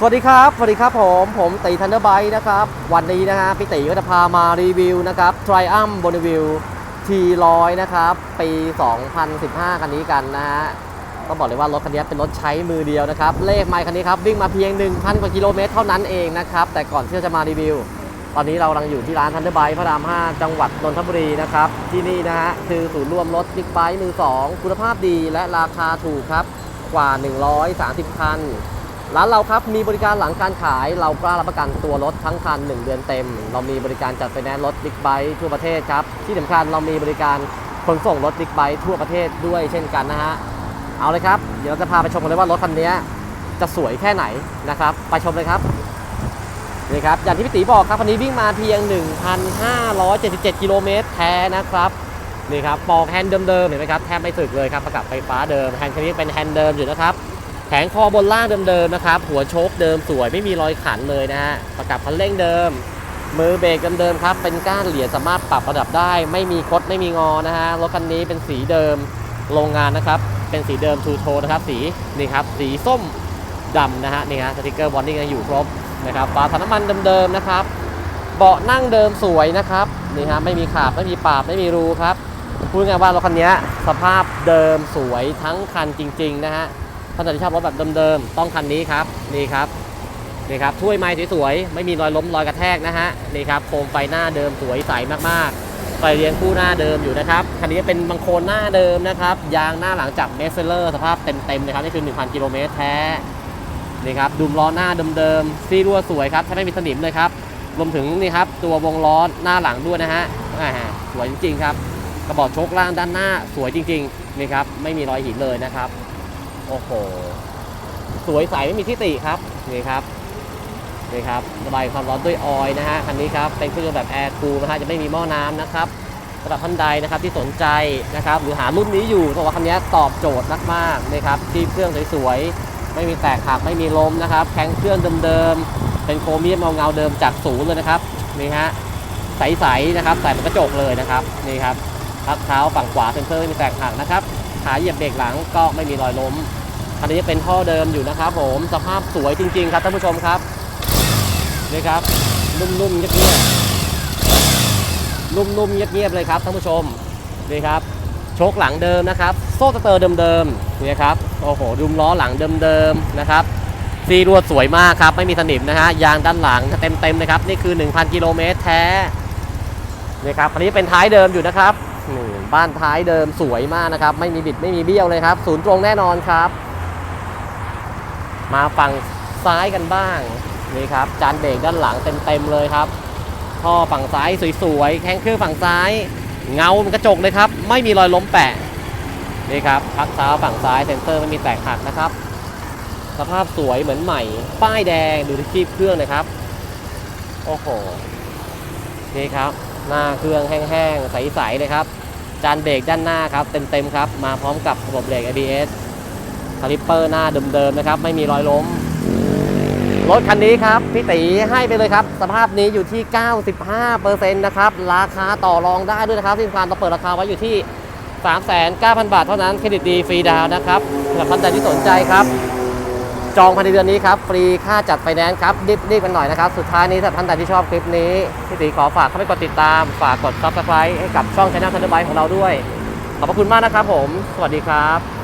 สวัสดีครับ สวัสดีครับผม ผมตีทันเดอร์ไบนะครับ วันนี้นะฮะพี่ตีก็จะพามารีวิวนะครับ Triumph Bonneville T100 นะครับ ปี 2015 คันนี้กันนะฮะต้องบอกเลยว่ารถคันนี้เป็นรถใช้มือเดียวนะครับ เลขไมค์คันนี้ครับวิ่งมาเพียง 1,000 กว่ากิโลเมตรเท่านั้นเองนะครับ แต่ก่อนที่จะมารีวิว ตอนนี้เรากำลังอยู่ที่ร้านทันเดอร์ไบพระราม 5 จังหวัดนนทบุรีนะครับ ที่นี่นะฮะคือศูนย์รวมรถบิ๊กไบค์มือ 2 คุณภาพดีและราคาถูกครับ กว่า 130คัน ร้านเราครับมีบริการหลังการขายเรากล้ารับประกันตัวรถทั้งคัน 1 เดือนเต็ม เรามีบริการจัดไฟแนนซ์รถบิ๊กไบค์ทั่วประเทศครับ ที่สำคัญเรามีบริการขนส่งรถบิ๊กไบค์ทั่วประเทศด้วยเช่นกันนะฮะเอาเลยครับ เดี๋ยวเราจะพาไปชมกันเลยว่ารถคันนี้จะสวยแค่ไหนนะครับ ไปชมเลยครับนี่ครับอย่างที่พี่ตีบอกครับคันนี้วิ่งมาเพียง 1,577 กิโลเมตรแท้นะครับนี่ครับปอกแฮนด์เดิมๆเห็นไหมครับแทบไม่สึกเลยครับประกับไฟฟ้าเดิมแฮนด์คันนี้เป็นแฮนด์เดิมอยู่นะครับ แผงคอบนล่างเดิมๆนะครับ หัวโชคเดิมสวยไม่มีรอยขันเลยนะฮะประกับคันเร่งเดิม มือเบรกเดิมๆครับ เป็นก้านเหรียญสามารถปรับระดับได้ ไม่มีคดไม่มีงอนะฮะรถคันนี้เป็นสีเดิมโรงงานนะครับ เป็นสีเดิมทูโทนะครับ สีนี่ครับ สีส้มดำนะฮะนี่ฮะสติกเกอร์บอดี้ยังอยู่ครบนะครับฝาถังน้ำมันเดิมๆนะครับ เบาะนั่งเดิมสวยนะครับนี่ฮะไม่มีขาบไม่มีปาบไม่มีรูครับพูดง่ายว่ารถคันนี้สภาพเดิมสวยทั้งคันจริง ๆ นะฮะ ท่านใดที่ชอบรถแบบเดิมๆต้องคันนี้ครับนี่ครับนี่ครับถ้วยไม้สวยๆไม่มีรอยล้มรอยกระแทกนะฮะนี่ครับโคมไฟหน้าเดิมสวยใสมากๆไฟเรียงคู่หน้าเดิมอยู่นะครับคันนี้เป็นบังโคลนหน้าเดิมนะครับยางหน้าหลังจากเมสเซเลอร์สภาพเต็มๆนะครับนี่คือ 1,000 กิโลเมตรแท้นี่ครับดุมล้อหน้าเดิมๆซีรั่วสวยครับแทบไม่มีสนิมเลยครับรวมถึงนี่ครับตัววงล้อหน้าหลังด้วยนะฮะสวยจริงๆครับกระบอกโชคล่างด้านหน้าสวยจริงๆนี่ครับไม่มีรอยหินเลยนะครับ โอ้โห สวยใสไม่มีที่ติครับ นี่ครับ นี่ครับระบายความร้อนด้วยออยนะฮะ คันนี้ครับ เป็นเครื่องยนต์แบบแอร์คูลนะฮะ จะไม่มีหม้อน้ำนะครับสำหรับท่านใดนะครับที่สนใจนะครับ หรือหารุ่นนี้อยู่ต้องว่าคันนี้ตอบโจทย์มากๆนะครับ ที่เครื่องสวยๆ ไม่มีแตกหัก ไม่มีลมนะครับ แข็งเครื่องเดิมๆ เป็นโครเมียมเงาเดิมจากศูนย์เลยนะครับ นี่ฮะ ใสๆนะครับ ใส่เป็นกระจกเลยนะครับ นี่ครับพักเท้าฝั่งขวาเซ็นเซอร์ไม่มีแตกหักนะครับขาเหยียบเบรกหลังก็ไม่มีรอยล้ม คันนี้เป็นท่อเดิมอยู่นะครับผมสภาพสวยจริง ๆ ครับท่านผู้ชมครับนี่ครับนุ่มๆเงียบๆนุ่มๆเงียบๆเลยครับท่านผู้ชมนี่ครับโชคหลังเดิมนะครับ โซ่สเตอร์เดิมๆนี่ครับโอ้โหดุมล้อหลังเดิมๆนะครับซีรวดสวยมากครับ ไม่มีสนิมนะฮะยางด้านหลังเต็มๆนะครับ นี่คือ 1,000 กิโลเมตรแท้นี่ครับคันนี้เป็นท้ายเดิมอยู่นะครับบ้านท้ายเดิมสวยมากนะครับ ไม่มีบิดไม่มีเบี้ยวเลยครับ ศูนย์ตรงแน่นอนครับ มาฝั่งซ้ายกันบ้างนี่ครับจานเบรกด้านหลังเต็มๆเลยครับท่อฝั่งซ้ายสวยๆแข้งเครื่องฝั่งซ้าย เงาเป็นกระจกเลยครับ ไม่มีรอยล้มแปะนี่ครับพักเท้าฝั่งซ้ายเซนเซอร์ไม่มีแตกหักนะครับ สภาพสวยเหมือนใหม่ ป้ายแดงดูที่คีบเครื่องนะครับ โอ้โหนี่ครับ หน้าเครื่องแห้งๆใสๆเลยครับ จานเบรกด้านหน้าครับเต็มๆครับ มาพร้อมกับระบบเบรก ABS คาลิปเปอร์หน้าเดิมๆนะครับ ไม่มีรอยล้ม รถคันนี้ครับพี่ตีให้ไปเลยครับ สภาพนี้อยู่ที่ 95%นะครับ ราคาต่อรองได้ด้วยนะครับที่สำคัญเราเปิดราคาไว้อยู่ที่ 3,900 บาทเท่านั้นเครดิตดีฟรีดาวนะครับสำหรับท่านใดที่สนใจครับ จองภายในเดือนนี้ครับ ฟรีค่าจัดไฟแนนซ์ครับรีบๆกันหน่อยนะครับ สุดท้ายนี้สำหรับท่านใดที่ชอบคลิปนี้พี่ตีขอฝากเข้าไปกดติดตาม ฝากกด subscribe ให้กับช่อง Channel Thunderbite ของเราด้วย ขอบพระคุณมากนะครับผม สวัสดีครับ